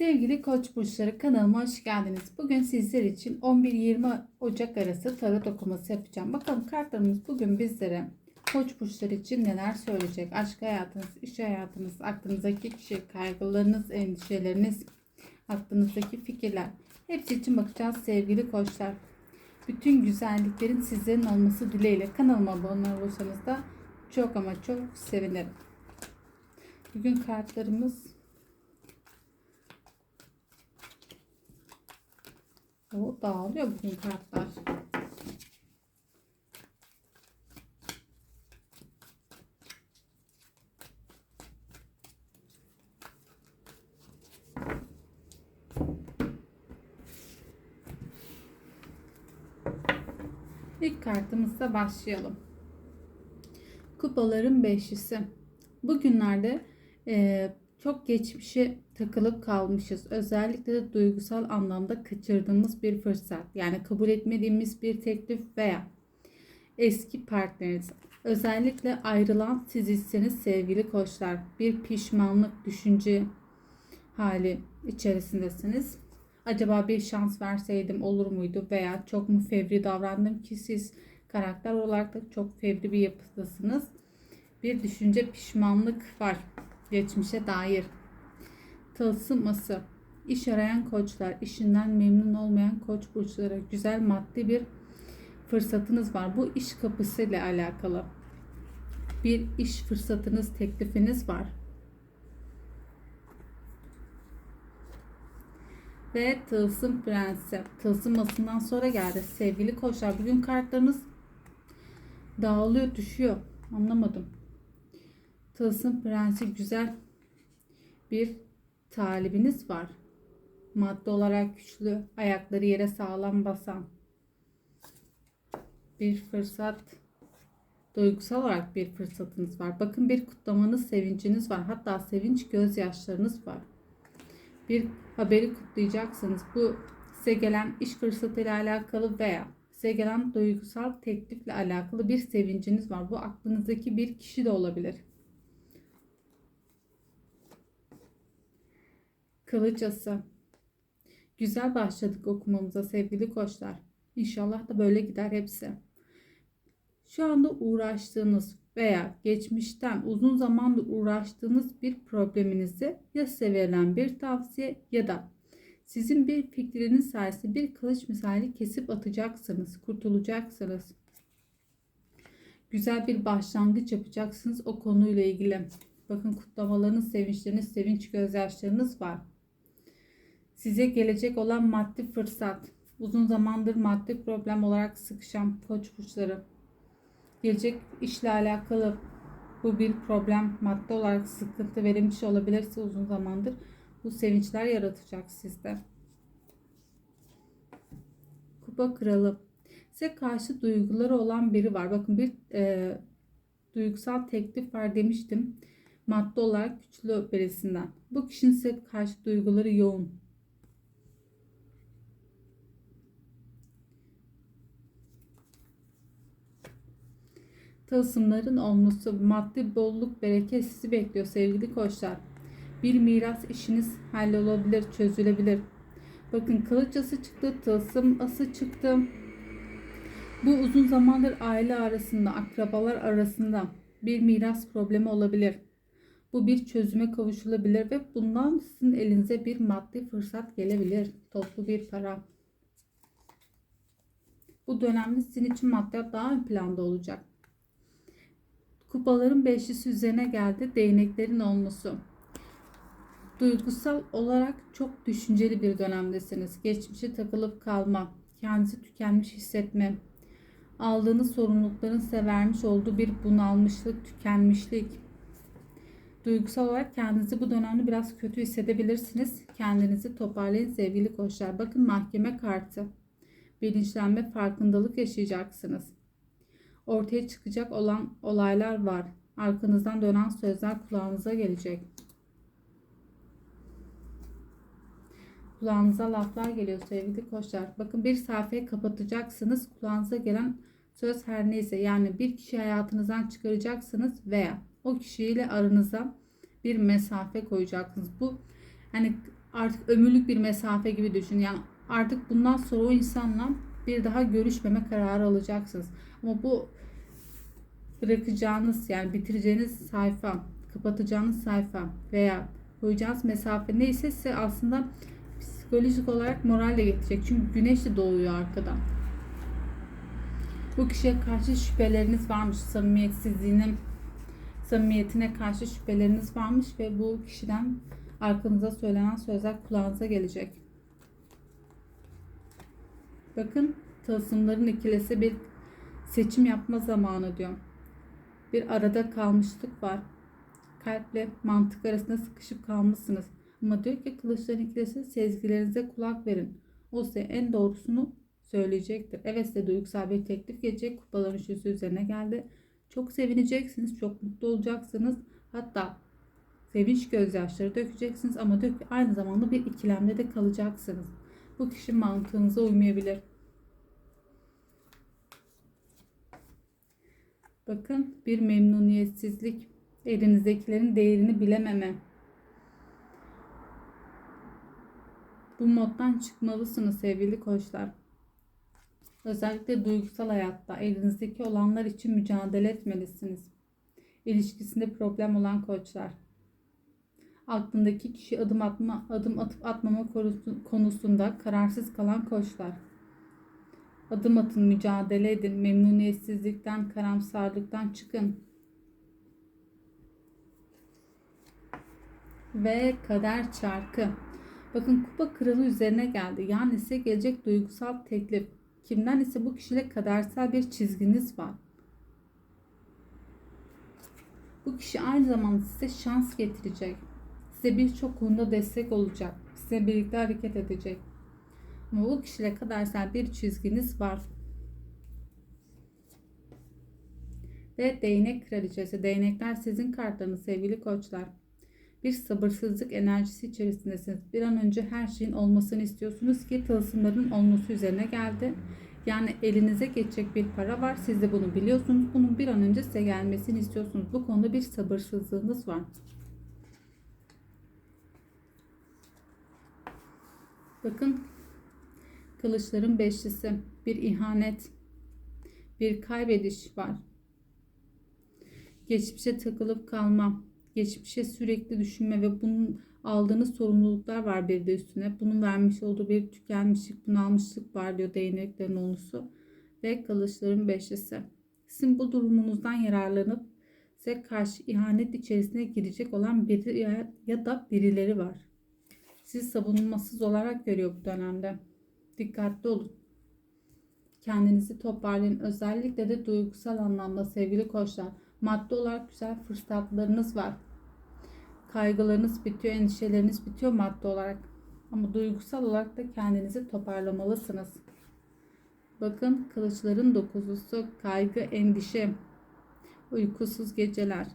Sevgili Koç burçları kanalıma hoş geldiniz. Bugün sizler için 11-20 Ocak arası tarot okuması yapacağım. Bakalım kartlarımız bugün bizlere Koç burçları için neler söyleyecek? Aşk hayatınız, iş hayatınız, aklınızdaki kişi, kaygılarınız, endişeleriniz, aklınızdaki fikirler. Hepsi için bakacağız sevgili koçlar. Bütün güzelliklerin sizlerin olması dileğiyle kanalıma abone olursanız da çok ama çok sevinirim. Bugün kartlarımız O dağılıyor bugün kartlar. İlk kartımızla başlayalım. Kupaların beşlisi. Bugünlerde e, çok geçmişe takılıp kalmışız. Özellikle de duygusal anlamda kaçırdığımız bir fırsat. Yani kabul etmediğimiz bir teklif veya eski partneriniz. Özellikle ayrılan sizseniz sevgili koçlar. Bir pişmanlık, düşünce hali içerisindesiniz. Acaba bir şans verseydim olur muydu veya çok mu fevri davrandım ki siz karakter olarak da çok fevri bir yapıdasınız. Bir düşünce pişmanlık var geçmişe dair. Tılsıması. İş arayan koçlar, işinden memnun olmayan koç burçlara güzel maddi bir fırsatınız var. Bu iş kapısı ile alakalı. Bir iş fırsatınız, teklifiniz var. Ve Tılsım Prensi. Tılsımasından sonra geldi. Sevgili koçlar bugün kartlarınız dağılıyor, düşüyor. Anlamadım. Tılsım Prensi güzel bir talibiniz var. Madde olarak güçlü, ayakları yere sağlam basan bir fırsat, duygusal olarak bir fırsatınız var. Bakın bir kutlamanız, sevinciniz var. Hatta sevinç gözyaşlarınız var. Bir haberi kutlayacaksınız. Bu size gelen iş fırsatıyla alakalı veya size gelen duygusal teklifle alakalı bir sevinciniz var. Bu aklınızdaki bir kişi de olabilir. Kılıçası. Güzel başladık okumamıza sevgili koçlar. İnşallah da böyle gider hepsi. Şu anda uğraştığınız veya geçmişten uzun zamandır uğraştığınız bir probleminizi ya size verilen bir tavsiye ya da sizin bir fikriniz sayesinde bir kılıç misali kesip atacaksınız, kurtulacaksınız. Güzel bir başlangıç yapacaksınız o konuyla ilgili. Bakın kutlamalarınız, sevinçleriniz, sevinç gözyaşlarınız var. Size gelecek olan maddi fırsat, uzun zamandır maddi problem olarak sıkışan koç burçları, gelecek işle alakalı bu bir problem, madde olarak sıkıntı verilmiş olabilirse uzun zamandır bu sevinçler yaratacak sizde. Kupa kralı. Size karşı duyguları olan biri var. Bakın bir e, duygusal teklif var demiştim. Madde olarak güçlü birisinden. Bu kişinin size karşı duyguları yoğun. Tılsımların olması, maddi bolluk, bereket sizi bekliyor sevgili koçlar. Bir miras işiniz hallolabilir, çözülebilir. Bakın kılıç ası çıktı, tılsım ası çıktı. Bu uzun zamandır aile arasında, akrabalar arasında bir miras problemi olabilir. Bu bir çözüme kavuşulabilir ve bundan sizin elinize bir maddi fırsat gelebilir. Toplu bir para. Bu dönemde sizin için maddiyat daha ön planda olacak. Kupaların beşlisi üzerine geldi. Değneklerin olması. Duygusal olarak çok düşünceli bir dönemdesiniz. Geçmişe takılıp kalma, kendinizi tükenmiş hissetme, aldığınız sorumlulukların size vermiş olduğu bir bunalmışlık, tükenmişlik. Duygusal olarak kendinizi bu dönemde biraz kötü hissedebilirsiniz. Kendinizi toparlayın sevgili koçlar. Bakın mahkeme kartı. Bilinçlenme, farkındalık yaşayacaksınız ortaya çıkacak olan olaylar var. Arkanızdan dönen sözler kulağınıza gelecek. Kulağınıza laflar geliyor sevgili koçlar. Bakın bir sayfayı kapatacaksınız. Kulağınıza gelen söz her neyse yani bir kişi hayatınızdan çıkaracaksınız veya o kişiyle aranıza bir mesafe koyacaksınız. Bu hani artık ömürlük bir mesafe gibi düşün. Yani artık bundan sonra o insanla bir daha görüşmeme kararı alacaksınız. Ama bu bırakacağınız yani bitireceğiniz sayfa, kapatacağınız sayfa veya koyacağınız mesafe neyse size aslında psikolojik olarak moralle getirecek. Çünkü güneş de doğuyor arkadan. Bu kişiye karşı şüpheleriniz varmış. Samimiyetsizliğinin samimiyetine karşı şüpheleriniz varmış ve bu kişiden arkanıza söylenen sözler kulağınıza gelecek. Bakın tılsımların ikilisi bir seçim yapma zamanı diyor. Bir arada kalmışlık var. Kalple mantık arasında sıkışıp kalmışsınız. Ama diyor ki kılıçların ikilisi sezgilerinize kulak verin. O size en doğrusunu söyleyecektir. Evet size duygusal bir teklif gelecek. Kupaların üçlüsü üzerine geldi. Çok sevineceksiniz. Çok mutlu olacaksınız. Hatta sevinç gözyaşları dökeceksiniz ama dök aynı zamanda bir ikilemde de kalacaksınız. Bu kişi mantığınıza uymayabilir. Bakın bir memnuniyetsizlik, elinizdekilerin değerini bilememe. Bu moddan çıkmalısınız sevgili koçlar. Özellikle duygusal hayatta elinizdeki olanlar için mücadele etmelisiniz. İlişkisinde problem olan koçlar. Aklındaki kişi adım atma, adım atıp atmama konusunda kararsız kalan koçlar. Adım atın, mücadele edin, memnuniyetsizlikten, karamsarlıktan çıkın. Ve kader çarkı. Bakın kupa kralı üzerine geldi. Yani size gelecek duygusal teklif. Kimden ise bu kişiyle kadersel bir çizginiz var. Bu kişi aynı zamanda size şans getirecek. Size birçok konuda destek olacak. Size birlikte hareket edecek. Ama bu kişiyle kadersel bir çizginiz var. Ve değnek kraliçesi. Değnekler sizin kartlarınız sevgili koçlar. Bir sabırsızlık enerjisi içerisindesiniz. Bir an önce her şeyin olmasını istiyorsunuz ki tılsımların olması üzerine geldi. Yani elinize geçecek bir para var. Siz de bunu biliyorsunuz. Bunun bir an önce size gelmesini istiyorsunuz. Bu konuda bir sabırsızlığınız var. Bakın kılıçların beşlisi. Bir ihanet. Bir kaybediş var. Geçmişe takılıp kalma. Geçmişe sürekli düşünme ve bunun aldığınız sorumluluklar var bir de üstüne. Bunun vermiş olduğu bir tükenmişlik, bunalmışlık var diyor değneklerin onusu ve kılıçların beşlisi. Sizin bu durumunuzdan yararlanıp size karşı ihanet içerisine girecek olan biri ya, da birileri var. Sizi savunmasız olarak görüyor bu dönemde. Dikkatli olun. Kendinizi toparlayın. Özellikle de duygusal anlamda sevgili koçlar. Maddi olarak güzel fırsatlarınız var. Kaygılarınız bitiyor, endişeleriniz bitiyor maddi olarak. Ama duygusal olarak da kendinizi toparlamalısınız. Bakın kılıçların dokuzusu kaygı, endişe, uykusuz geceler.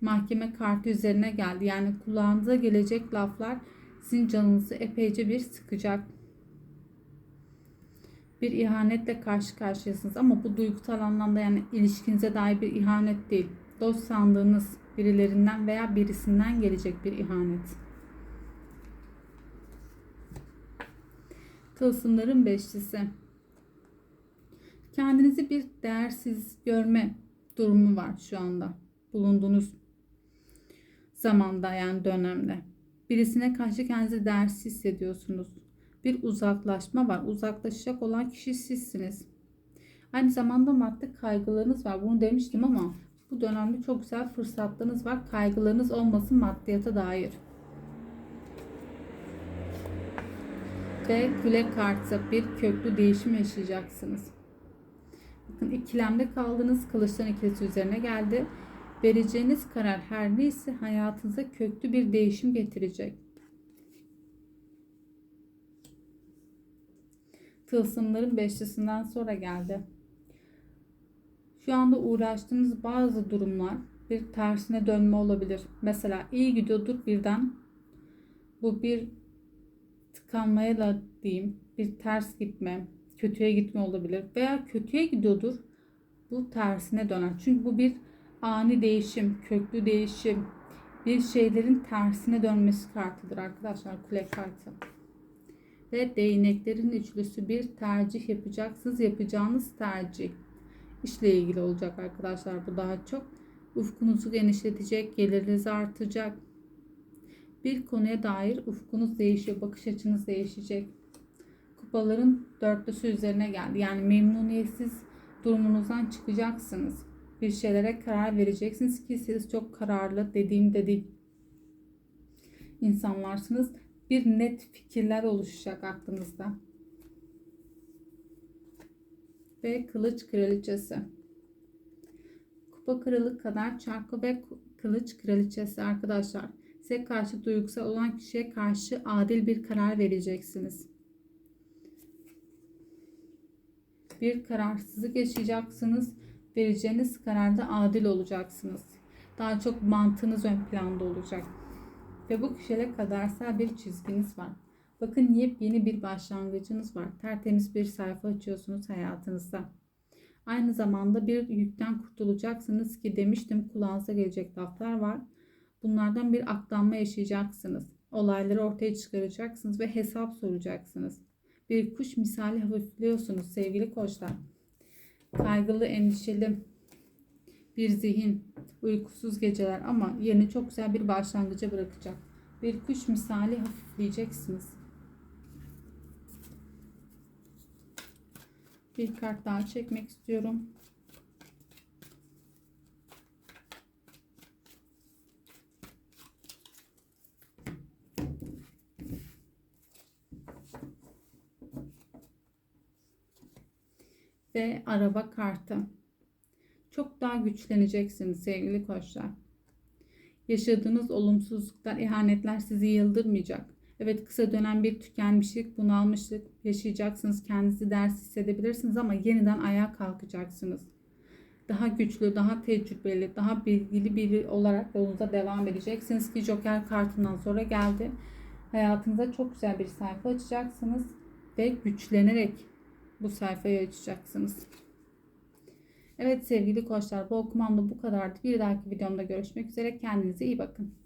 Mahkeme kartı üzerine geldi. Yani kulağınıza gelecek laflar sizin canınızı epeyce bir sıkacak. Bir ihanetle karşı karşıyasınız ama bu duygusal anlamda yani ilişkinize dair bir ihanet değil dost sandığınız birilerinden veya birisinden gelecek bir ihanet. Tılsımların beşlisi. Kendinizi bir değersiz görme durumu var şu anda. Bulunduğunuz zamanda yani dönemde. Birisine karşı kendinizi değersiz hissediyorsunuz. Bir uzaklaşma var. Uzaklaşacak olan kişi sizsiniz. Aynı zamanda maddi kaygılarınız var. Bunu demiştim ama bu dönemde çok güzel fırsatlarınız var. Kaygılarınız olmasın maddiyata dair. Ve güle kartı bir köklü değişim yaşayacaksınız. Bakın ikilemde kaldığınız kılıçların ikilisi üzerine geldi. Vereceğiniz karar her neyse hayatınıza köklü bir değişim getirecek. Tılsımların beşlisinden sonra geldi. Şu anda uğraştığınız bazı durumlar bir tersine dönme olabilir. Mesela iyi gidiyordur birden bu bir tıkanmaya da diyeyim bir ters gitme, kötüye gitme olabilir veya kötüye gidiyordur bu tersine döner. Çünkü bu bir ani değişim, köklü değişim, bir şeylerin tersine dönmesi kartıdır arkadaşlar kule kartı. Ve değneklerin üçlüsü bir tercih yapacaksınız. Yapacağınız tercih işle ilgili olacak arkadaşlar bu daha çok. Ufkunuzu genişletecek, geliriniz artacak. Bir konuya dair ufkunuz değişiyor, bakış açınız değişecek. Kupaların dörtlüsü üzerine geldi. Yani memnuniyetsiz durumunuzdan çıkacaksınız. Bir şeylere karar vereceksiniz ki siz çok kararlı dediğim dedi insanlarsınız. Bir net fikirler oluşacak aklınızda. Ve kılıç kraliçesi. Kupa kralı kadar çarkı ve kılıç kraliçesi arkadaşlar. Size karşı duygusal olan kişiye karşı adil bir karar vereceksiniz. Bir kararsızlık yaşayacaksınız. Vereceğiniz kararda adil olacaksınız. Daha çok mantığınız ön planda olacak. Ve bu kişiyle kadersel bir çizginiz var. Bakın yepyeni bir başlangıcınız var. Tertemiz bir sayfa açıyorsunuz hayatınızda. Aynı zamanda bir yükten kurtulacaksınız ki demiştim kulağınıza gelecek laflar var. Bunlardan bir aklanma yaşayacaksınız. Olayları ortaya çıkaracaksınız ve hesap soracaksınız. Bir kuş misali hafifliyorsunuz sevgili koçlar. Kaygılı, endişeli bir zihin, uykusuz geceler ama yerini çok güzel bir başlangıca bırakacak. Bir kuş misali hafifleyeceksiniz. Bir kart daha çekmek istiyorum. Ve araba kartı. Çok daha güçleneceksiniz sevgili koçlar. Yaşadığınız olumsuzluklar, ihanetler sizi yıldırmayacak. Evet kısa dönem bir tükenmişlik, bunalmışlık yaşayacaksınız. Kendinizi ders hissedebilirsiniz ama yeniden ayağa kalkacaksınız. Daha güçlü, daha tecrübeli, daha bilgili biri olarak yolunuza devam edeceksiniz ki Joker kartından sonra geldi. Hayatınızda çok güzel bir sayfa açacaksınız ve güçlenerek bu sayfayı açacaksınız. Evet sevgili koçlar bu okumam da bu kadardı. Bir dahaki videomda görüşmek üzere. Kendinize iyi bakın.